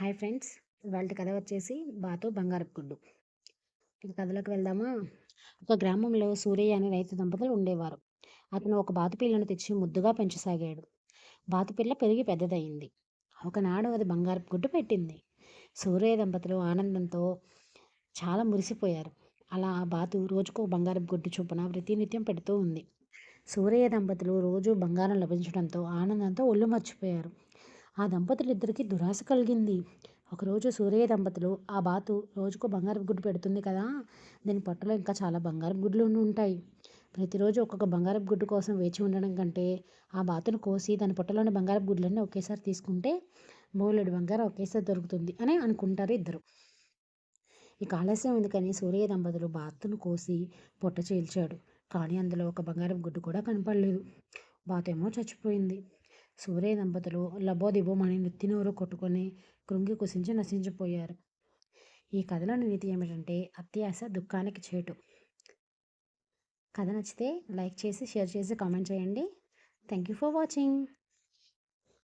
Hi friends. వాళ్ళ కథ వచ్చేసి బాతు బంగారపు గుడ్డు. ఇక కథలోకి వెళ్దామా? ఒక గ్రామంలో సూరయ్య అనే రైతు దంపతులు ఉండేవారు. అతను ఒక బాతు పిల్లను తెచ్చి ముద్దుగా పెంచసాగాడు. బాతు పిల్ల పెరిగి పెద్దదయింది. ఒకనాడు అది బంగారపు గుడ్డు పెట్టింది. సూరయ్య దంపతులు ఆనందంతో చాలా మురిసిపోయారు. అలా ఆ బాతు రోజుకో బంగారపు గుడ్డు చొప్పున ప్రతినిత్యం పెడుతూ ఉంది. సూరయ్య దంపతులు రోజు బంగారం లభించడంతో ఆనందంతో ఒళ్ళు మర్చిపోయారు. ఆ దంపతులిద్దరికీ దురాశ కలిగింది. ఒకరోజు సూరయ్య దంపతులు ఆ బాతు రోజుకు బంగారపు గుడ్డు పెడుతుంది కదా దీని పొట్టలో ఇంకా చాలా బంగారపు గుడ్లు ఉంటాయి. ప్రతిరోజు ఒక్కొక్క బంగారపు గుడ్డు కోసం వేచి ఉండడం కంటే ఆ బాతును కోసి దాని పొట్టలోని బంగారపు గుడ్లన్నీ ఒకేసారి తీసుకుంటే బోలెడు బంగారం ఒకేసారి దొరుకుతుంది అని అనుకుంటారు ఇద్దరు. ఇక ఆలస్యం ఎందుకని సూర్య దంపతులు బాతును కోసి పొట్ట చీల్చాడు. కానీ అందులో ఒక బంగారపు గుడ్డు కూడా కనపడలేదు. బాతేమో చచ్చిపోయింది. సూర్య దంపతులు లబోదిబోమని నెత్తినూరు కొట్టుకొని కృంగి కుసించి నశించిపోయారు. ఈ కథలోని నీతి ఏమిటంటే అత్యాశ దుఃఖానికి చేటు. కథ నచ్చితే లైక్ చేసి షేర్ చేసి కామెంట్ చేయండి. Thank you for watching.